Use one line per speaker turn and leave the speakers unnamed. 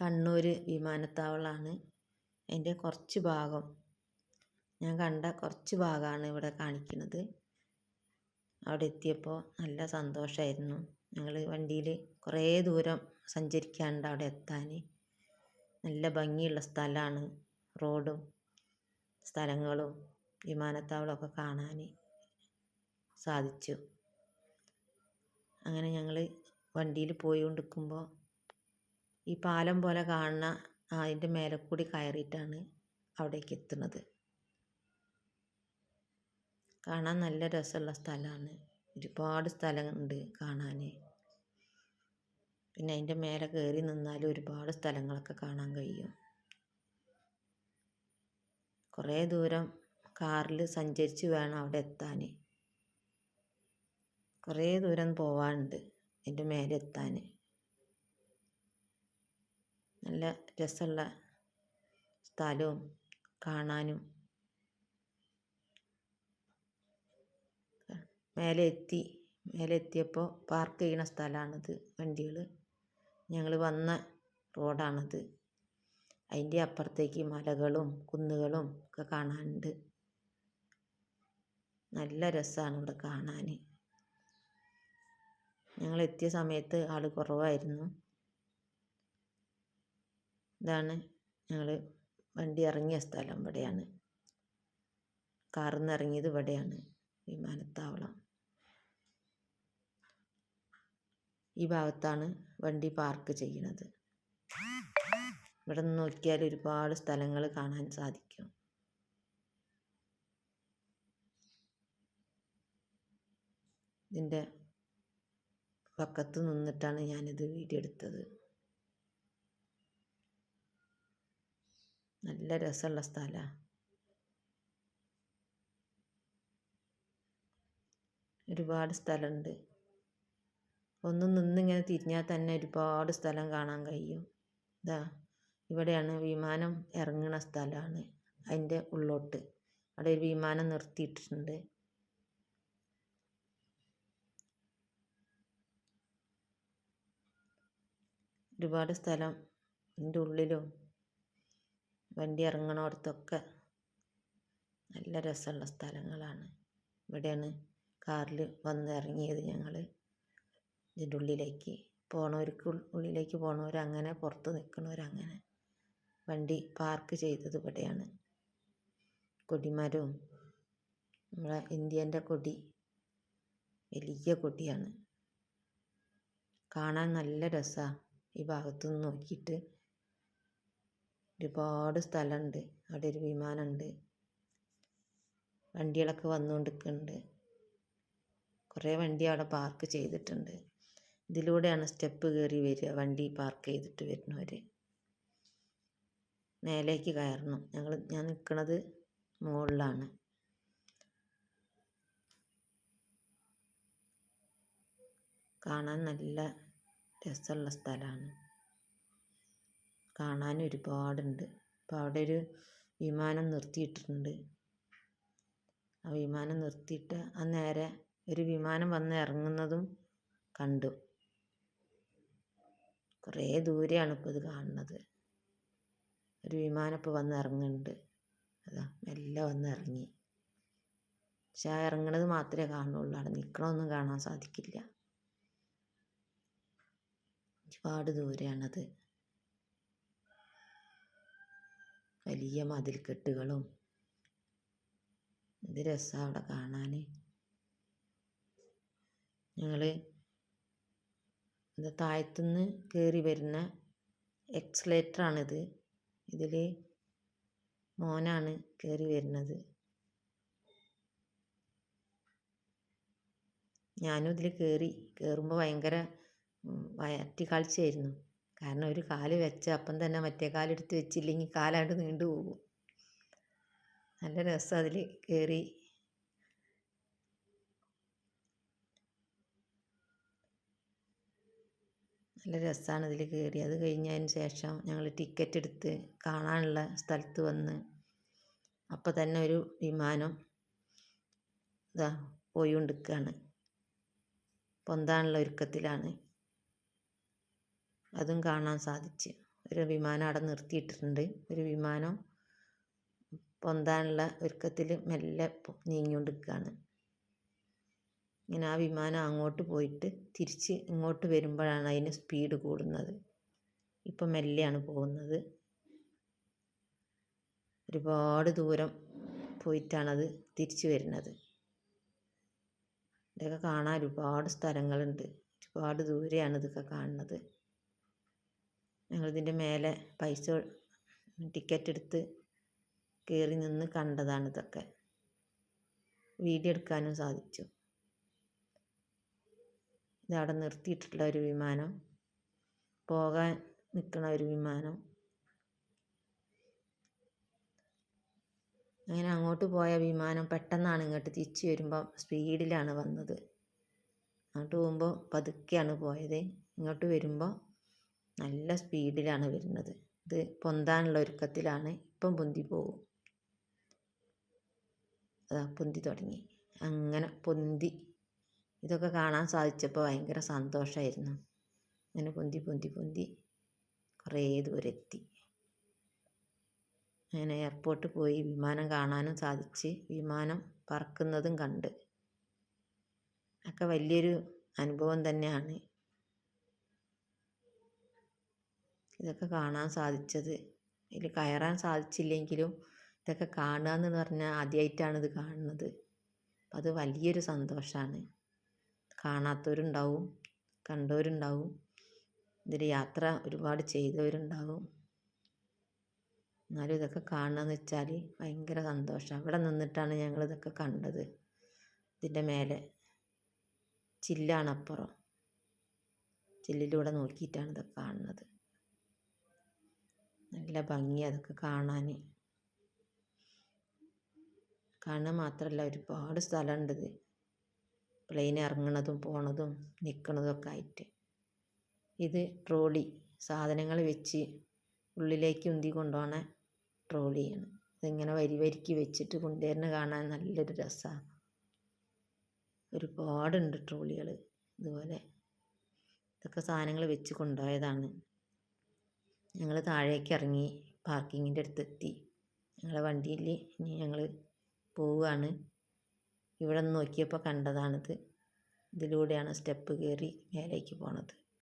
കണ്ണൂർ വിമാനത്താവളമാണ് അതിന്റെ കുറച്ച് ഭാഗം. ഞാൻ കണ്ട കുറച്ച് ഭാഗമാണ് ഇവിടെ കാണിക്കുന്നത്. അവിടെ എത്തിയപ്പോൾ നല്ല സന്തോഷമായിരുന്നു ഞങ്ങൾ വണ്ടിയിൽ കുറേ ദൂരം സഞ്ചരിക്കാനുണ്ട് അവിടെ എത്താൻ നല്ല ഭംഗിയുള്ള സ്ഥലമാണ് റോഡും സ്ഥലങ്ങളും വിമാനത്താവളമൊക്കെ കാണാൻ സാധിച്ചു. അങ്ങനെ ഞങ്ങൾ വണ്ടിയിൽ പോയിക്കൊണ്ടിരിക്കുമ്പോൾ ഈ പാലം പോലെ കാണുന്ന അതിന്റെ മേലെ കൂടി കയറിയിട്ടാണ് അവിടേക്ക് എത്തുന്നത്. കാണാൻ നല്ല രസമുള്ള സ്ഥലമാണ്. ഒരുപാട് സ്ഥലമുണ്ട് കാണാൻ പിന്നെ അതിന്റെ മേലെ കയറി നിന്നാൽ ഒരുപാട് സ്ഥലങ്ങളൊക്കെ കാണാൻ കഴിയും. കുറേ ദൂരം കാറിൽ സഞ്ചരിച്ച് വേണം അവിടെ എത്താൻ കുറേ ദൂരം പോവാനുണ്ട് അതിന്റെ മേലെ എത്താൻ നല്ല രസമുള്ള സ്ഥലവും കാണാനും. മേലെ എത്തി മേലെ എത്തിയപ്പോൾ പാർക്ക് ചെയ്യുന്ന സ്ഥലമാണിത് വണ്ടികൾ ഞങ്ങൾ വന്ന റോഡാണിത് അതിന്റെ അപ്പുറത്തേക്ക് മലകളും കുന്നുകളും ഒക്കെ കാണാനുണ്ട്. നല്ല രസമാണ് ഇവിടെ കാണാൻ ഞങ്ങൾ എത്തിയ സമയത്ത് ആൾ കുറവായിരുന്നു. ഇതാണ് ഞങ്ങൾ വണ്ടി ഇറങ്ങിയ സ്ഥലം ഇവിടെയാണ്. കാറിൽ നിന്ന് ഇറങ്ങിയത് ഇവിടെയാണ് വിമാനത്താവളം. ഈ ഭാഗത്താണ് വണ്ടി പാർക്ക് ചെയ്യുന്നത് ഇവിടെ നിന്ന് നോക്കിയാൽ ഒരുപാട് സ്ഥലങ്ങൾ കാണാൻ സാധിക്കും. ഇതിന്റെ പക്കത്ത് നിന്നിട്ടാണ് ഞാനിത് വീഡിയോ എടുത്തത്. നല്ല രസമുള്ള സ്ഥലമാണ് ഒരുപാട് സ്ഥലമുണ്ട് ഒന്ന് നിന്നിങ്ങനെ തിരിഞ്ഞാൽ തന്നെ ഒരുപാട് സ്ഥലം കാണാൻ കഴിയും. ഇതാ ഇവിടെയാണ് വിമാനം ഇറങ്ങുന്ന സ്ഥലമാണ് അതിന്റെ ഉള്ളോട്ട്. അവിടെ ഒരു വിമാനം നിർത്തിയിട്ടുണ്ട് ഒരുപാട് സ്ഥലം എന്റെ ഉള്ളിലും വണ്ടി ഇറങ്ങണോടത്തൊക്കെ നല്ല രസമുള്ള സ്ഥലങ്ങളാണ്. ഇവിടെയാണ് കാറിൽ വന്ന് ഇറങ്ങിയത് ഞങ്ങൾ ഇതിന്റെ ഉള്ളിലേക്ക് പോണവർക്ക് ഉള്ളിലേക്ക് പോണവരങ്ങനെ പുറത്ത് നിൽക്കണവരങ്ങനെ വണ്ടി പാർക്ക് ചെയ്തത് ഇവിടെയാണ്. കൊടിമരവും നമ്മളെ ഇന്ത്യേന്റെ കൊടി വലിയ കൊടിയാണ്. കാണാൻ നല്ല രസമാണ് ഈ ഭാഗത്തു നിന്ന് നോക്കിയിട്ട് ഒരുപാട് സ്ഥലമുണ്ട് അവിടെ ഒരു വിമാനമുണ്ട് വണ്ടികളൊക്കെ വന്നുകൊണ്ടിരിക്കുന്നുണ്ട് കുറേ വണ്ടി അവിടെ പാർക്ക് ചെയ്തിട്ടുണ്ട്. ഇതിലൂടെയാണ് സ്റ്റെപ്പ് കയറി വരിക വണ്ടി പാർക്ക് ചെയ്തിട്ട് വരുന്നവർ മേലേക്ക് കയറണം. ഞങ്ങൾ ഞാൻ നിൽക്കുന്നത് മുകളിലാണ് കാണാൻ നല്ല രസമുള്ള സ്ഥലമാണ് കാണാൻ ഒരുപാടുണ്ട്. അപ്പോൾ അവിടെ ഒരു വിമാനം നിർത്തിയിട്ടിട്ടുണ്ട്. ആ വിമാനം നിർത്തിയിട്ട് ആ നേരെ ഒരു വിമാനം വന്ന് ഇറങ്ങുന്നതും കണ്ടു. കുറേ ദൂരെയാണ് ഇപ്പോൾ ഇത് കാണുന്നത്. ഒരു വിമാനം ഇപ്പോൾ വന്ന് ഇറങ്ങുന്നുണ്ട്. അതാ മെല്ലെ വന്ന് ഇറങ്ങി. പക്ഷെ ആ ഇറങ്ങണത് മാത്രമേ കാണുള്ളൂ. അവിടെ നിൽക്കണമൊന്നും കാണാൻ സാധിക്കില്ല. ഒരുപാട് ദൂരെയാണത്. വലിയ മതിൽക്കെട്ടുകളും. എന്ത് രസമാണ് അവിടെ കാണാൻ ഞങ്ങൾ ഇത് താഴത്തുനിന്ന് കയറി വരുന്ന എക്സലേറ്ററാണിത്. ഇതിൽ മോനാണ് കയറി വരുന്നത്. ഞാനും ഇതിൽ കയറി കയറുമ്പോൾ ഭയങ്കര വയറ്റി കാഴ്ചയായിരുന്നു കാരണം ഒരു കാൽ വെച്ച അപ്പം തന്നെ മറ്റേ കാലെടുത്ത് വെച്ചില്ലെങ്കിൽ കാലാണ്ട് നീണ്ടു പോകും. നല്ല രസം അതിൽ കയറി നല്ല രസമാണ് ഇതിൽ കയറി അത് കഴിഞ്ഞതിന് ശേഷം ഞങ്ങൾ ടിക്കറ്റ് എടുത്ത് കാണാനുള്ള സ്ഥലത്ത് വന്ന് അപ്പം തന്നെ ഒരു വിമാനം ഇതാ പോയി കൊണ്ടിരിക്കുകയാണ് പൊന്താനുള്ള ഒരുക്കത്തിലാണ്. അതും കാണാൻ സാധിച്ചു. ഒരു വിമാനം അവിടെ നിർത്തിയിട്ടിട്ടുണ്ട്. ഒരു വിമാനം പൊന്താനുള്ള ഒരുക്കത്തിൽ മെല്ലെ നീങ്ങിക്കൊണ്ടിരിക്കുകയാണ്. ഇങ്ങനെ ആ വിമാനം അങ്ങോട്ട് പോയിട്ട് തിരിച്ച് ഇങ്ങോട്ട് വരുമ്പോഴാണ് അതിന് സ്പീഡ് കൂടുന്നത്. ഇപ്പം മെല്ലെയാണ് പോകുന്നത്. ഒരുപാട് ദൂരം പോയിട്ടാണത് തിരിച്ചു വരുന്നത്. ഇതൊക്കെ കാണാൻ ഒരുപാട് സ്ഥലങ്ങളുണ്ട്. ഒരുപാട് ദൂരെയാണ് ഇതൊക്കെ കാണുന്നത്. ഞങ്ങളിതിന്റെ മേലെ പൈസ ടിക്കറ്റ് എടുത്ത് കയറി നിന്ന് കണ്ടതാണ് ഇതൊക്കെ വീഡിയോ എടുക്കാനും സാധിച്ചു. ഇതവിടെ നിർത്തിയിട്ടുള്ള ഒരു വിമാനം പോകാൻ നിൽക്കുന്ന ഒരു വിമാനം. അങ്ങനെ അങ്ങോട്ട് പോയ വിമാനം പെട്ടെന്നാണ് ഇങ്ങോട്ട് തിരിച്ചു വരുമ്പോൾ സ്പീഡിലാണ് വന്നത്. അങ്ങോട്ട് പോകുമ്പോൾ പതുക്കെയാണ് പോയത്. ഇങ്ങോട്ട് വരുമ്പോൾ നല്ല സ്പീഡിലാണ് വരുന്നത്. ഇത് പൊന്താനുള്ള ഒരുക്കത്തിലാണ്. ഇപ്പം പൊന്തി പോകും അതാ പൊന്തി തുടങ്ങി. അങ്ങനെ പൊന്തി. ഇതൊക്കെ കാണാൻ സാധിച്ചപ്പോൾ ഭയങ്കര സന്തോഷമായിരുന്നു അങ്ങനെ പൊന്തി പൊന്തി പൊന്തി കുറേ ദൂരെത്തി. അങ്ങനെ എയർപോർട്ടിൽ പോയി വിമാനം കാണാനും സാധിച്ച്. വിമാനം പറക്കുന്നതും കണ്ട്. ഒക്കെ വലിയൊരു അനുഭവം തന്നെയാണ്. ഇതൊക്കെ കാണാൻ സാധിച്ചത്. ഇതിൽ കയറാൻ സാധിച്ചില്ലെങ്കിലും ഇതൊക്കെ കാണുക എന്ന് പറഞ്ഞാൽ ആദ്യമായിട്ടാണ് ഇത് കാണുന്നത്. അത് വലിയൊരു സന്തോഷമാണ് കാണാത്തവരുണ്ടാവും കണ്ടവരുണ്ടാവും ഇതിൽ യാത്ര ഒരുപാട് ചെയ്തവരുണ്ടാവും. എന്നാലും ഇതൊക്കെ കാണുകയെന്ന് വെച്ചാൽ ഭയങ്കര സന്തോഷം. അവിടെ നിന്നിട്ടാണ് ഞങ്ങൾ ഇതൊക്കെ കണ്ടത്. ഇതിന്റെ മേലെ ചില്ലാണ് അപ്പുറം ചില്ലിലൂടെ നോക്കിയിട്ടാണ് ഇതൊക്കെ കാണുന്നത്. നല്ല ഭംഗി അതൊക്കെ കാണാൻ കാണുക മാത്രമല്ല ഒരുപാട് സ്ഥലമുണ്ട് പ്ലെയിൻ ഇറങ്ങണതും പോണതും നിൽക്കണതും ഒക്കെ ആയിട്ട്. ഇത് ട്രോളി. സാധനങ്ങൾ വെച്ച് ഉള്ളിലേക്ക് ഉന്തി കൊണ്ടുപോണ ട്രോളിയാണ്. ഇതിങ്ങനെ വരി വരിക്ക് വെച്ചിട്ട് കൊണ്ടുവരുന്ന കാണാൻ നല്ലൊരു രസമാണ് ഒരുപാടുണ്ട് ട്രോളികൾ ഇതുപോലെ. ഇതൊക്കെ സാധനങ്ങൾ വെച്ച് കൊണ്ടുപോയതാണ്. ഞങ്ങൾ താഴേക്ക് ഇറങ്ങി പാർക്കിങ്ങിന്റെ അടുത്തെത്തി. ഞങ്ങളെ വണ്ടിയിൽ ഇനി ഞങ്ങൾ പോവുകയാണ് ഇവിടെ നിന്ന് നോക്കിയപ്പോൾ കണ്ടതാണിത്. ഇതിലൂടെയാണ് സ്റ്റെപ്പ് കയറി മേലേക്ക് പോണത്.